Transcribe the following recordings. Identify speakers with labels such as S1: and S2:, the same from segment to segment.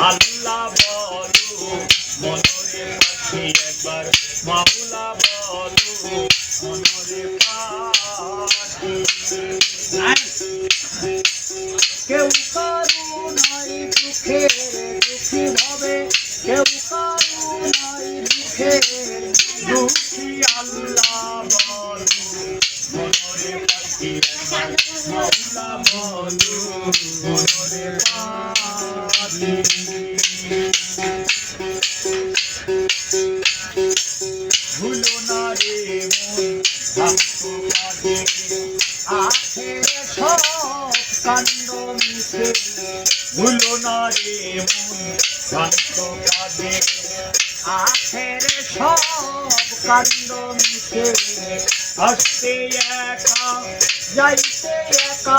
S1: আল্লাহ বলো মনরে পাখি একবার মাওলা বলো মনরে পাখি
S2: কেউ কারু নাই দুঃখের দুঃখী ভাবে। কেউ কারু নাই দুঃখের
S1: দুঃখী আল্লাহ বলো মনরে পাখি একবার মাওলা বলো মনরে পাখি ভুলো না রে মন কাঁদে
S2: আছে সব কাণ্ড মিশে।
S1: ভুলো না রে মন ভাগ্য কাঁদে
S2: আছে সব কাণ্ড মিশে।
S1: আসতে একা,
S2: যাইতে একা।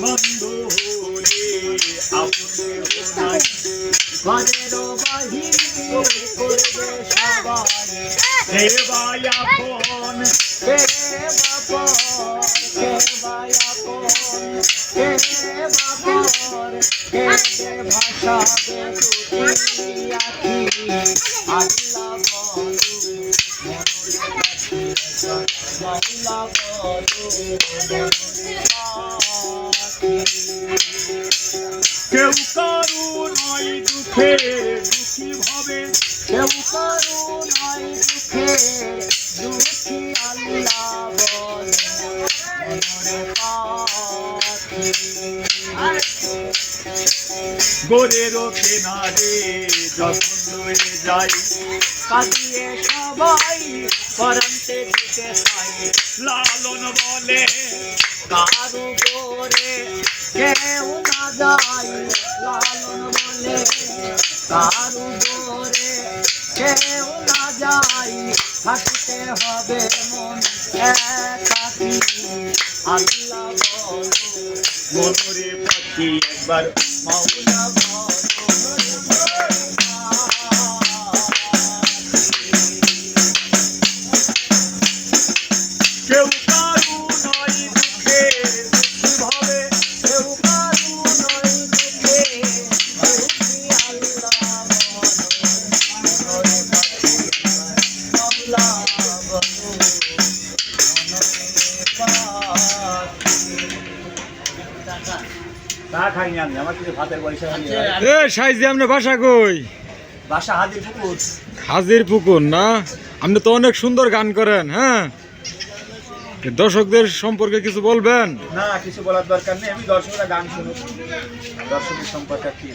S1: বন্ধ হলে আপনে নাই
S2: ঘরের করবে সবাই
S1: হে
S2: বায়াপন কে বাপর কে দে ভাষাবে দুটি আখি
S1: কেউ কারু নয় দুঃখে দুঃখী ভাবে
S2: কেউ কারু দুঃখে দুঃখী
S1: গোরের কেনারে যখন লয়ে যাই,
S2: কাঁদিয়ে সবাই পরান্তে দিতে চাই
S1: লালন বলে
S2: কারু করে কেউ না যায়। লালন বলে কারু করে কেউ না যায়। থাকিতে হবে মন একাকি। আল্লাহ
S1: মনরে পাখি একবার
S2: মাওলা
S1: তা খাইনি আমি আমার কিছু ভাতের পয়সা
S3: এ সাইজি আপনি বাসা কই?
S1: বাসা হাজির পুকুর
S3: হাজির পুকুর না? আপনি তো অনেক সুন্দর গান করেন হ্যাঁ? দর্শকদের সম্পর্কে কিছু বলবেন?
S1: না কিছু বলার দরকার নেই আমি দর্শকরা গান শুনুক। দর্শকের সম্পর্কে কি?